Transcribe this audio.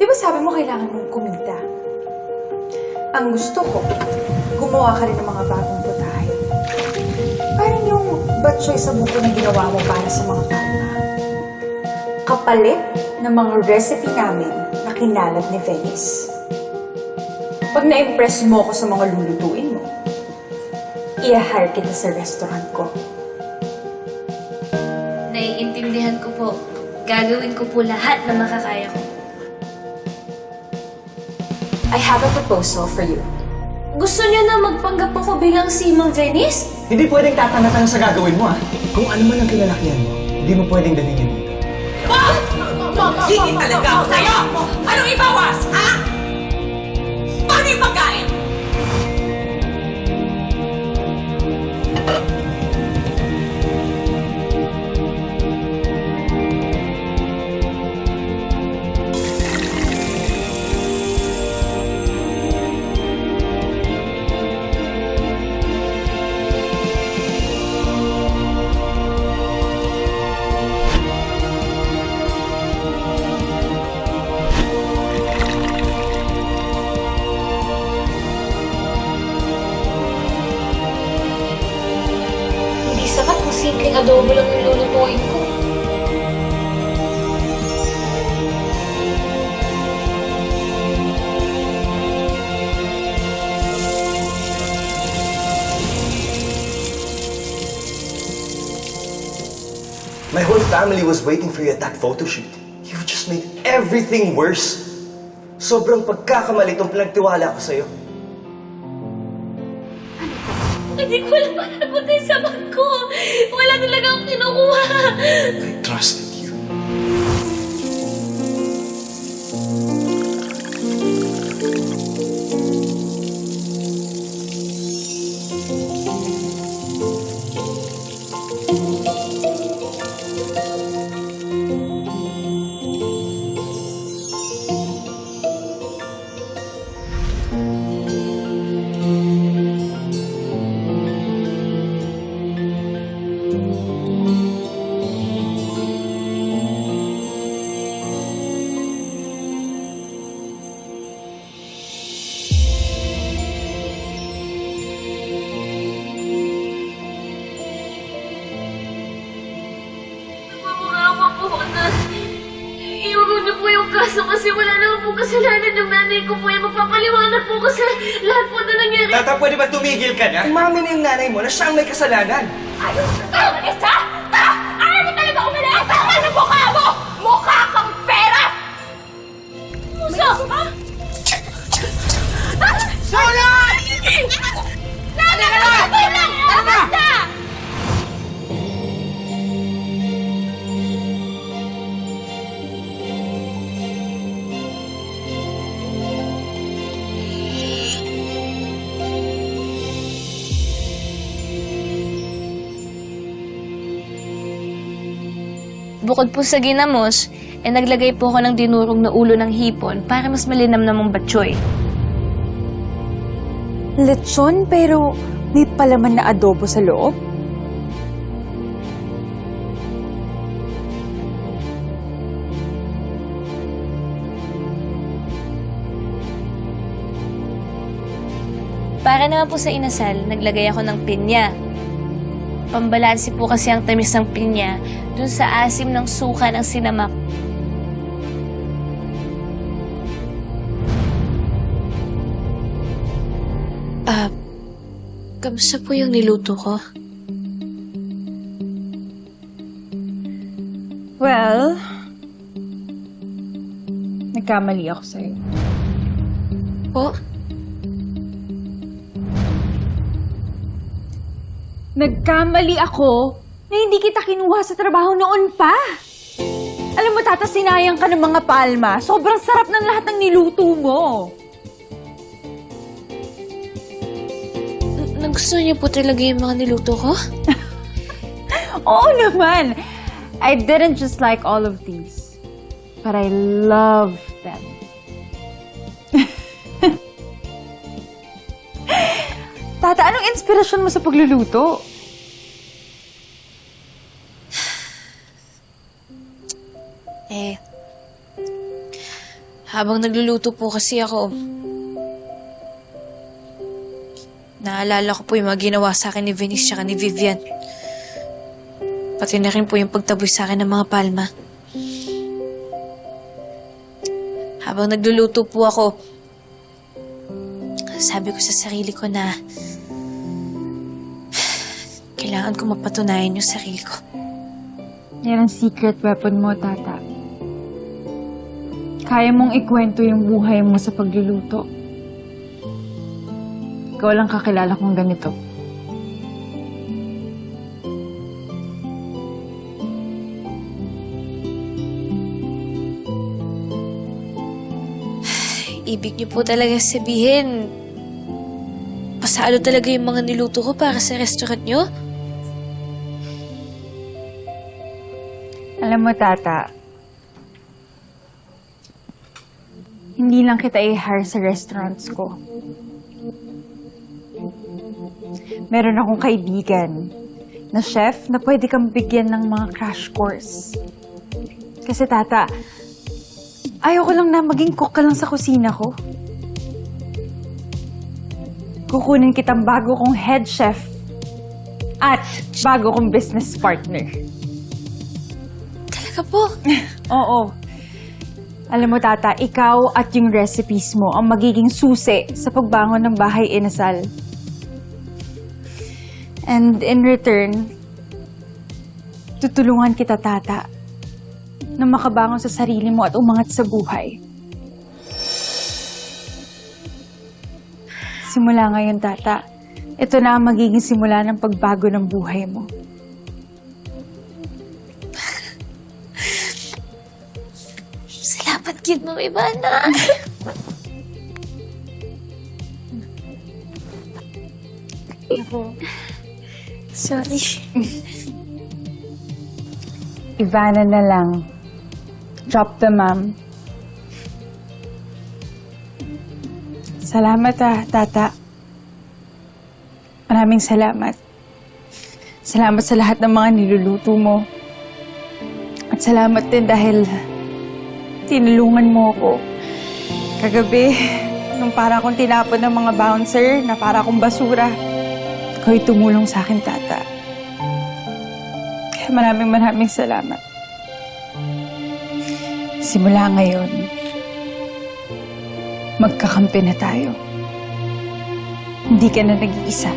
Di ba sabi mo kailangan mong kumita? Ang gusto ko, gumawa ka rin ng mga bagong putahe. Parang yung batsoy sa buko na ginawa mo para sa mga palma. Kapalit ng mga recipe namin na kinalat ni Venice. Pag na-impress mo ako sa mga lulutuin mo, i-hire kita sa restaurant ko. Naiintindihan ko po. Gagawin ko po lahat na makakaya ko. I have a proposal for you. Gusto niyo na magpanggap ako bilang si Ma'am Venice? Hindi pwedeng tatanga-tanga sa gagawin mo, ha? Kung ano man ang kinalakihan mo, hindi mo pwedeng dalhin yan dito. Hindi talaga ako sa'yo! Anong ibawas, ha? Paano family was waiting for you at that photo shoot. You've just made everything worse. Sobrang pagkakamali itong pinagtiwala ko sa'yo. Hindi ko alam napunta yung sabat ko. Wala talaga akong kinukuha. I trusted po na iurong niyo po yung kaso kasi wala naman po kasalanan ng nanay ko po. Eh, magpapaliwanag po kasi lahat po na nangyari. Tata, pwede ba tumigil ka na? Umamin na yung nanay mo na siya ang may kasalanan. Ayaw na Bukod po sa ginamos, eh naglagay po ako ng dinurong na ulo ng hipon para mas malinam namang batsoy. Lechon pero may palaman na adobo sa loob? Para naman po sa inasal, naglagay ako ng pinya. Pambalansi po kasi ang tamis ng pinya dun sa asim ng suka ng sinamak. Ah, kamusta po yung niluto ko? Well, nagkamali ako sa'yo. Po? Nagkamali ako na hindi kita kinuha sa trabaho noon pa. Alam mo, tata, sinayang ka ng mga palma. Sobrang sarap ng lahat ng niluto mo. Nagustuhan niyo po talaga yung mga niluto ko? Oo naman. I didn't just like all of these, but I love them. Tata, anong inspirasyon mo sa pagluluto? Habang nagluluto po kasi ako, naalala ko po yung mga ginawa sa akin ni Venice at ni Vivian. Pati na rin po yung pagtaboy sa akin ng mga palma. Habang nagluluto po ako, sabi ko sa sarili ko na kailangan ko mapatunayan yung sarili ko. Yan secret weapon mo, Tata. Kaya mong ikwento yung buhay mo sa pagluluto. Ikaw lang kakilala kong ganito. Ibig niyo po talaga sabihin, pasalo talaga yung mga niluto ko para sa restaurant niyo? Alam mo, Tata, hindi lang kita i-hire sa restaurants ko. Meron akong kaibigan na chef na pwede kang bigyan ng mga crash course. Kasi, Tata, ayoko lang na maging cook ka lang sa kusina ko. Kukunin kitang bago kong head chef at bago kong business partner. Talaga po? Oo. Alam mo, Tata, ikaw at yung recipes mo ang magiging susi sa pagbangon ng bahay inasal. And in return, tutulungan kita, Tata, na makabangon sa sarili mo at umangat sa buhay. Simula ngayon, Tata, ito na ang magiging simula ng pagbago ng buhay mo. Kid mo, Ivana. Sorry. Ivana na lang. Drop the mom. Salamat ah, tata. Maraming salamat. Salamat sa lahat ng mga niluluto mo. At salamat din dahil tinulungan mo ako. Kagabi, nung para akong tinapon ng mga bouncer na para akong basura, ikaw tumulong sa akin, tata. Kaya maraming maraming salamat. Simula ngayon, magkakampi na tayo. Hindi ka na nag-iisa.